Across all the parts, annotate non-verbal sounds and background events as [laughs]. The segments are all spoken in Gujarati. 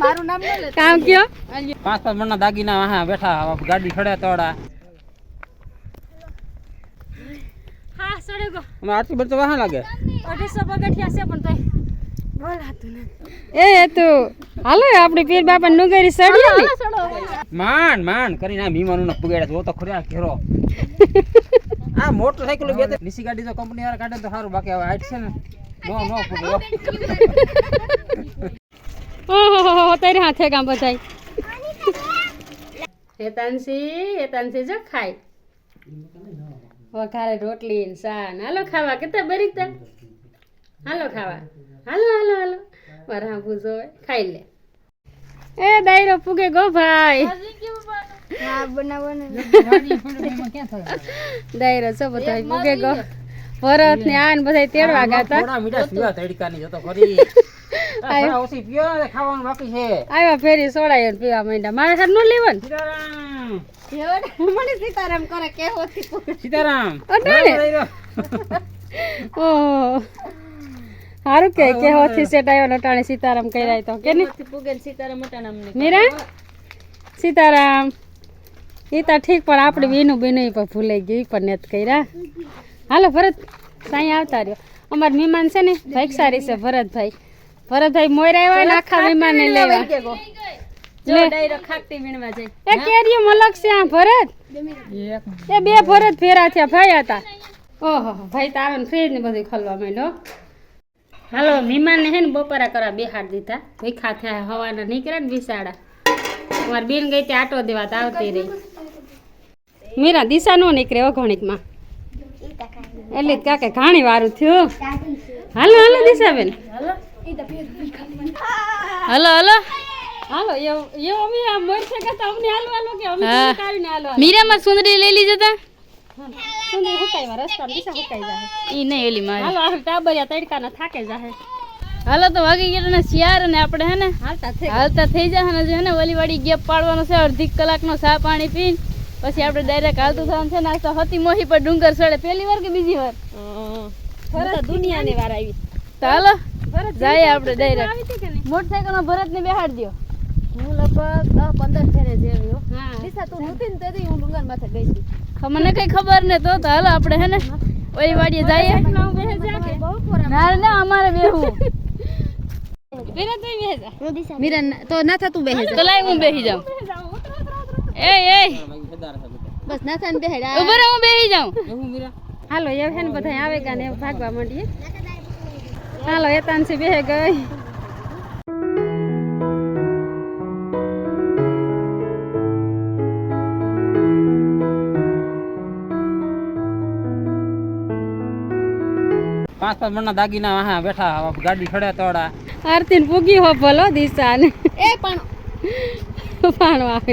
મારું નામ કામ કયો? પાંચ પાંચ મણના દાગીના હા બેઠા ગાડી ખડે તોડા. હા સડે ગો. અમે આટલી બધી તો લાગે? અઢીસો પગથિયા છે પણ તોય એ તું હાલો આપણી પીર બાપા નુગરી સડી માંડ માંડ કરીને આ મીમાનું પુગાડ્યા જો તો ખરી આ ઘેરો. [laughs] આ મોટરસાઇકલ બે નીસી ગાડી તો કંપની વાળા કાઢે તો સારું. બાકી હવે હાઈટ છે ને નો નો [laughs] ઓહો તારી હાથે કામ બધાય. હેતાનસી હેતાનસી જો ખાય. વઘારે રોટલી ને હાલો ખાવા કેતા બરી તા? હાલો ખાવા. હાલો હાલો હાલો. મારા હા પૂછો ખાઈ લે. એ દાયરો પૂગે ગો ભાઈ. દાયરો છો બધા પૂગે ગો. ભરત ને આ ને બધા તેડવા ગાતા ખાવાનું બાકી છે. આવ્યા ફેરી સોડાયો ને પીવા માંડ્યા. મારે હાથ નો લેવાનું? સીતારામ. મને સીતારામ કરે કેવો. ઓહો સારું કે કે હોથી સેટ આવ્યો નટાણે સીતારામ કર્યા તો કે નહીં? પૂગે સીતારામ મીરા? સીતારામ. એ તો ઠીક પણ આપણે બીનું બીનું પણ ભૂલાઈ ગયું પણ નેત કર્યા. હાલો ભરત સાંઈ આવતા રહ્યો. અમારે મહેમાન છે ને ભાઈ સારી છે ભરતભાઈ. ભરતભાઈ મોયરા આવ્યા ને આખા મહેમાનને લેવા. લે. ડાયરો ખાકટી વીણવા જાય. એ કેરીઓ મલક છે આ ભરત? એ બે ભરત ફેરા થયા ભાઈ હતા. ઓહો ભાઈ તો આવે ને ફ્રીજ ને બધું ખોલવા માંડ્યો. હાલો મહેમાન ને હે ને બપોરા કરવા બેહાડ દીધા. ભીખા થયા હવાના નીકળ્યા ને બિસાડા મારી બેન ગઈ ત્યાં આટો દેવા તો આવતી રહી. મીરા દિશા નો નીકળે ઓઘણિકમાં ઘણીકમાં. એટલે જ કાકે ઘાણી વારું થયું. હાલો હાલો દિશાબેન. હલો. હલો હાલો. એવું એવું અમે આ મોર છે કે અમને હાલો હાલો કે અમે. કાઢીને હાલો મીરામાં સુંદરી લઈ લીધી તા? હુકાઈ હુકાઈમાં રસ્તા દિશા હુકાઈ જાય ઈ નહીં એલી મારી. હાલો હાલ ટાબરિયા તડકાના થાકે જાય હાલો તો વાગી ગયા ને શિયાર અને આપણે હે ને હાલતા થઈ હાલતા થઈ જાય ને જો હે ને ઓલી ગેપ પાડવાનો છે અડધી કલાકનો સા પાણી પીને. પછી આપણે ડાયરેક્ટ હાલતું થવાનું છે ને આ તો હતી મોહી પર ડુંગર ચડે પહેલી વાર કે બીજી વાર? દુનિયાની વાર આવી. હાલો. જાય આપણે ડાયરેક્ટ આવી હતી કે નહીં? મોટરસાયકલમાં ભરત ને બેહાડ હું લગભગ પંદર ફેરે જેવી દિશા તું નહોતી ને તેથી હું ડુંગર માથે ગઈ. હતી મને કઈ ખબર ને તો તો હાલો આપણે હે ને ઓલી વાડીએ જઈએ. હું બેહે જા કે ના ના અમારે બેહું તો બેહે જા મીરા તો ના થતું બેહી તો લાય હું બેહી જાઉં. એ એ. બસ ના થાને બેહે ઊભો હું બેહી જાઉં. હાલો એ હે ને બધા આવે કા ને ભાગવા માંડીએ. હાલો એતાનસી બેહે ગઈ પાંચ પાંચ મણના દાગીના આહા બેઠા ગાડી ખડે તોડા. આરતી પૂગી હો ભલો દિશા ને એ પણ. પાણો આવે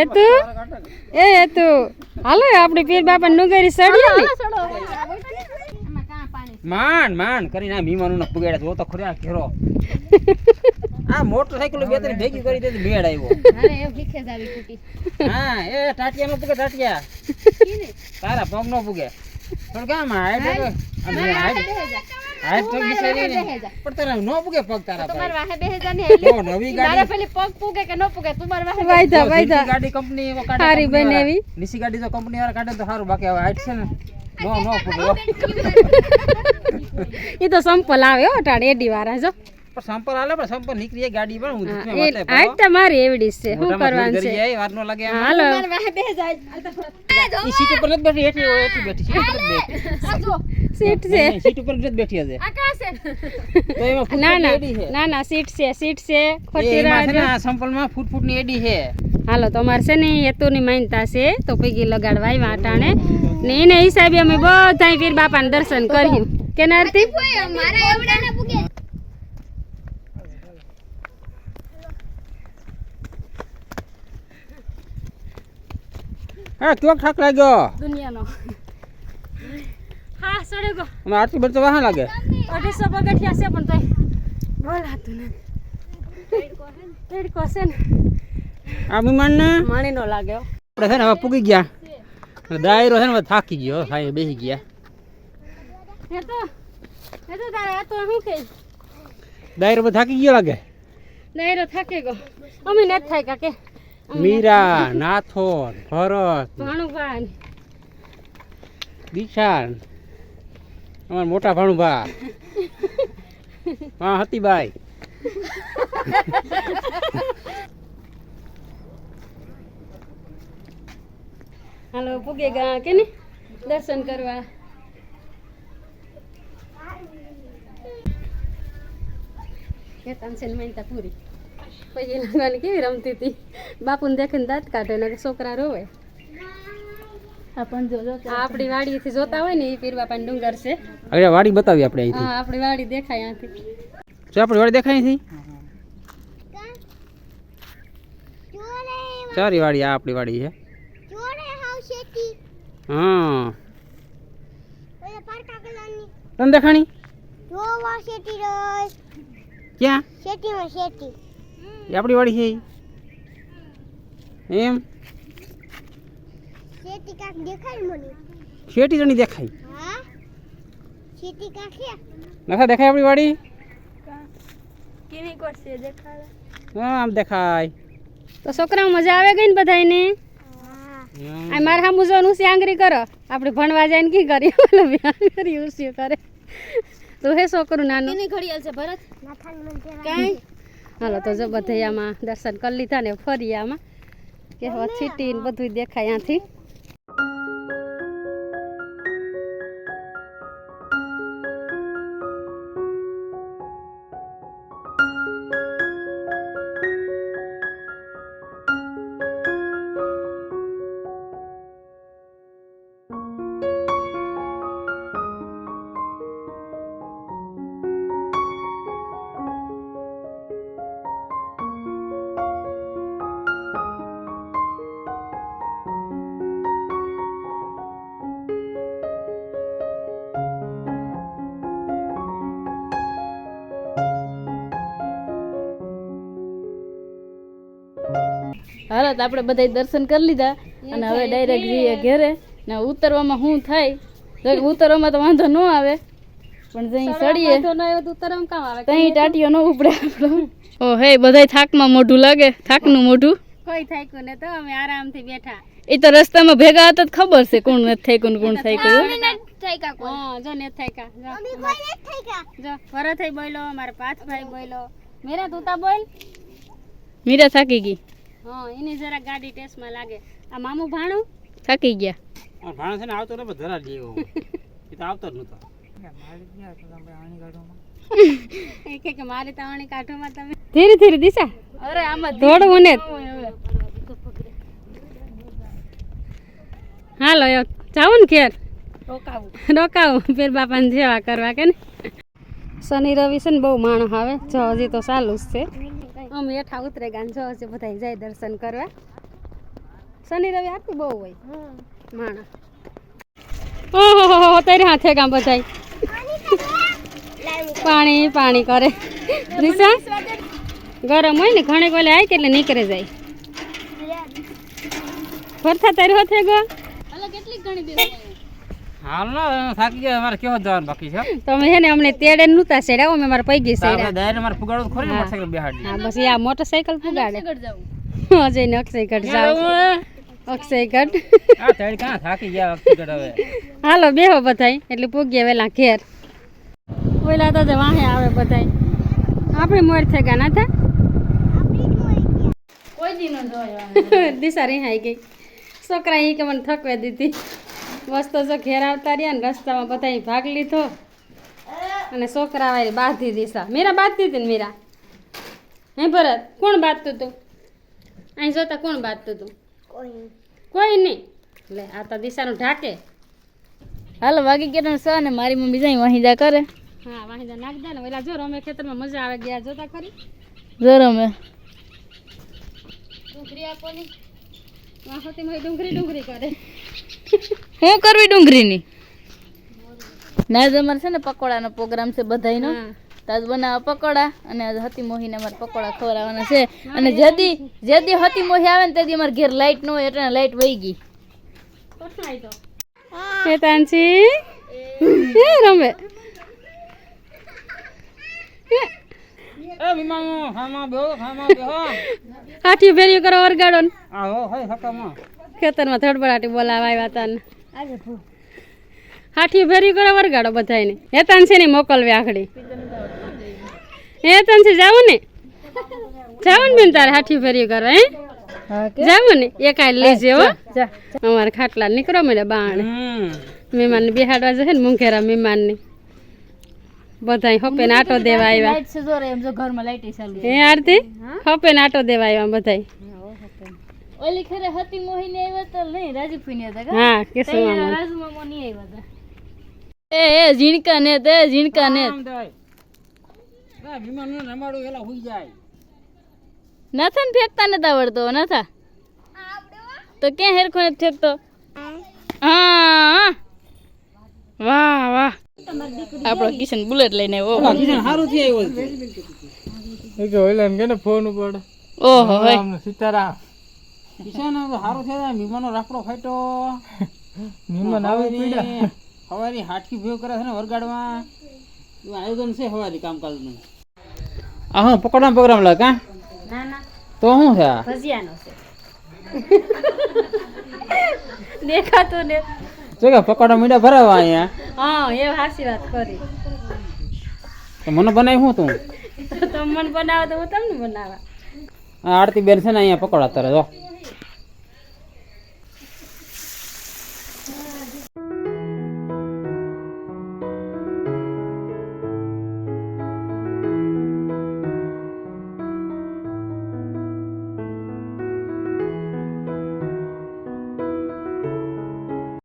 એ તું એ તું હાલો આપણી પીર બાપા નુગરી સડી. માંડ માંડ કરીને આ મીમાનું ના પુગાડ્યા જો તો ખરા [laughs] આ ઘેરો. આ મોટરસાઇકલ બે ત્રણ ભેગી કરી દે મેળ આવ્યો. અરે એ ભીખે જ આવી કુટી હા એ ટાટિયા નો પુગે ટાટિયા. તારા પગ નો પુગે. પણ કામ હાઈટ અને હાઈટ હાઈટ તો બિચારી ને પણ તારા નો પુગે પગ તારા તમાર વાહે 2000 ની હેલી ઓ નવી ગાડી. ગાડી પેલી પગ પુગે કે નો પુગે? તમાર વાહે વાયધા વાયધા ગાડી કંપની કાઢે સારી બનાવી. નીસી ગાડી તો કંપની વાળા કાઢે તો સારું બાકી હવે હાઈટ છે ને નો નો પુગે [laughs] એ તો સંપલ આવે હો ટાણ એડી વાળા જો. પણ સંપર હાલે પણ સંપલ નીકળી જાય ગાડી પણ હું આજ તો મારી એવડી છે. શું કરવાનું છે? એ વાર નો લાગે. હાલો. વાહે બેહે જાય ઈ સીટ ઉપર નથી બેઠી હેઠી હોય, હેઠી બેઠી સીટ ઉપર બેઠી. સીટ છે. સીટ ઉપર જ બેઠી આકાશે. તો ના ના. છે. ના ના સીટ છે સીટ છે ખોટી રાહ છે જો. ને સંપલમાં ફૂટ ફૂટની એડી છે. હાલો તમારે છે ને હેતુની માનતા છે તો પૈકી લગાડવા આવ્યા અટાણે. ને એને હિસાબે અમે બધા પીર બાપાને દર્શન કર્યું. કે નારતી મારા એવડા ને પૂગે. હા કેવો ઠાક લાગ્યો? દુનિયાનો. હા સડે ગો. અમે આરતી બરતો તો વાહ લાગે? અઢીસો પગથિયા છે પણ તોય બોલાતું ને. તડકો છે ને. આ વિમાન ને માણીનો લાગ્યો. આપણે છે ને હવે પૂગી ગયા. દાયરો છે ને થાકી ગયો સાહેબ બેસી ગયા. એ તો એ તો તારે તો શું કે દાયરો થાકી ગયો લાગે? દાયરો થાકે ગયો. અમે નથી થાય કાકે મીરા નાથોર ભરત. ભાણુભાઈ. દિશાન. અમારા મોટા ભાણુભા. હા હતીબાઈ હાલો પૂગે ગા કે ને દર્શન કરવા. ખેતાન છે ને માનતા પૂરી પછી લાગવાની કેવી રમતી હતી? બાપુને દેખીને દાંત કાઢે ને છોકરા રોવે. આપણી વાડીથી જોતા હોય ને એ પીર બાપાની ડુંગર છે. અરે વાડી બતાવી આપણે અહીંથી. હા આપણી વાડી દેખાય અહીંથી. જો આપણી વાડી દેખાય અહીંથી? સારી વાડી આ આપણી વાડી છે. હા. તને દેખાણી? ક્યાં? એ આપણી વાડી છે. એમ? શેટી જણી દેખાય. નખા દેખાય આપણી વાડી? કેવી કોટ છે દેખાડે હા આમ દેખાય. તો છોકરા મજા આવે ગઈ ને બધાને ને આ મારા હામું જોવાનું છે આંગળી કરો. આપણે ભણવા જાય ને કી [laughs] કરી ઓલો બિહાર કરી ઉસ્યો કરે તો હે છોકરું નાનું? એની ઘડિયાળ છે ભરત. કાંઈ? હાલો તો જો બધે આમાં દર્શન કરી લીધા ને ફરી આમાં. કે હવે છીટી ને બધું દેખાય ત્યાંથી હાલો તો આપણે બધા દર્શન કરી લીધા અને હવે ડાયરેક્ટ જઈએ ઘરે. ને ઉતરવામાં શું થાય? જો ઉતરવામાં તો વાંધો ન આવે પણ જઈ ચડીએ તો ન એવું તરમ કામ આવે તઈ ટાટીઓ ન ઉપડે આપણો. ઓ હે બધાય થાકમાં મોઢું લાગે થાકનું મોઢું. કોઈ થાક્યું ને તો અમે આરામથી બેઠા. એ તો રસ્તામાં ભેગા હતા તો ખબર છે કોણ નથી થાક્યું કોણ થઈ ગયું હા જો ને થાક્યા જો. જો ભરતભાઈ બોલ્યો મારા પાથભાઈ બોલ્યો મેરા તા બોલ. મીરા થાકી ગઈ. હા એની જરા ગાડી ટેસ્ટમાં લાગે. આ મામું ભાણું? થાકી ગયા. આ ભાણું છે ને આવતો ને ધરા જેવો. [laughs] એ તો આવતો જ નતો. એ કે કે મારી તાવણી કાઢોમાં તમે ધીરે ધીરે દિશા. અરે આમાં થોડું ને હાલો યો જાવું ને ઘેર? રોકાવું. રોકાવું. પીર બાપાની સેવા કરવા કે ને. શનિ રવિ છે ને બહુ માણસ આવે. જો હજી તો ચાલુ જ છે. અમે હેઠા ઉતરે ગાન જો હજી બધા જાય દર્શન કરવા. શનિ રવિ આરતી બહુ હોય. માણસ. ઓહો તારે હાથે ગામ બધાય. પાણી પાણી કરે. દિશા ગરમ હોય ને ઘણી કોલે આવી એટલે નીકળે જાય. ફરતા તારી હાથે ગો? કેટલી ઘણી હાલ થાકી ગયા અમારે કેવો જવાનું બાકી છે? તમે છે ને અમને તેડે નહોતા સેડ્યા અમે મારા પૈગી તો સેડ્યા. દાયરે મારે પુગાડો ખોરી મોટરસાઇકલ બેહાડી. હા બસ આ મોટરસાઇકલ પુગાડે આગળ જાવું અજય ને અક્ષયગઢ જાવ અક્ષયગઢ. આ તારી કાં થાકી ગયા વખતે હવે? હાલો બેહો બધાય એટલે પૂગ્યા વેલા ઘેર. ઓલા તો જ વાહે આવે બધાય. આપણે મોર થઈ ગયા ના થા? કોઈ જોયો. [laughs] દિશા રિહાઈ ગઈ. છોકરા એ કે મને થકવે દીધી. મસ્ત જો ઘેર આવતા રહ્યા ને રસ્તામાં બધાએ ભાગ લીધો. અને છોકરા વાળી બાંધી દિશા મીરા બાંધતી હતી ને મીરા? હે ભરત કોણ બાંધતું તું? અહીં જોતા કોણ બાંધતું તું? કોઈ નહીં. લે આ તો દિશાનું ઢાકે. હાલો વાગી ગયા સો ને મારી મમ્મી જાય વાહિદા કરે. હા વાહિદા નાખ દે ને. પેલા જો રમે ખેતરમાં મજા આવે ગયા જોતા ખરી? જો રમે. ડુંગળી આપોની વાહોતી મોય ડુંગળી ડુંગળી કરે. શું કરવી ડુંગળીની? ના અમારે છે ને પકોડાનો પ્રોગ્રામ છે બધાયનો. તાજ બનાવવા પકોડા અને આજ હતી મોહીને અમારે પકોડા ખવડાવવાના છે. અને જેદી જેદી હતી મોહી આવે ને તેથી અમારે ઘેર લાઈટ ન હોય એટલે લાઈટ વહી ગઈ. હે તાનસી? એ રમે. એ વિમાનો ખામાં બેહો ખામાં બેહો. હાથી ભેરી કરો વરગાડો આવો હોય હકામાં. ખેતરમાં થડબડાટી બોલાવા આવ્યા હતા ને હાથી ફેરી કરો વરગાડો બધાને હેતાન છે ને મોકલવી આખડી. હેતાન છે જાવું ને? જાવું ને બેન તારે હાથી ફેરી કરો હે? જાવું ને? એક આ લેજે હો અમારે ખાટલા નીકળો મને બાણ. મહેમાન બિહાડવા જશે ને મુંઘેરા મહેમાનને. બધા હપે ને આટો દેવા આવ્યા. હે આરતી? હપે ને આટો દેવા આવ્યા બધા ઓલી ખરે હતી મોહિની આવ્યા તો નહીં રાજુ ફીને હતા હા કેસુ રાજુ મામો ની આવ્યા હતા એ એ ઝીણકા ને તે ઝીણકા ને. થાય. ના, રમાડું એલા હુઈ જાય. નથા ને ફેંકતા નથી આવડતો નથા? તો ક્યાં હેરખો નથી ફેંકતો? હા વાહ વાહ. આપણો કિશન બુલેટ લઈને આવ્યો. ઓલા કિશન હારું થી આવ્યો છે. ઓહો સીતારામ. કિશન હારું છે મીમાનો રાખડો ફાટ્યો. મીમાન આવે પીડા. હવારી હાટકી ભેગો કરે છે ને વરગાડવા. આયોજન છે હવારી કામકાજનું. આ હું પકડવા પ્રોગ્રામ લાગે હા? ના ના. તો શું છે આ? ભજીયાનો છે. [laughs] દેખાતું ને. જો કે પકોડા મીડા ભરાવા અહીંયા? હા એ હાસી વાત કરી તો મને બનાવી શું તું? તો તમે મને બનાવો તો હું તમને બનાવા. આરતી બેન છે ને અહીંયા પકોડા તરે જો.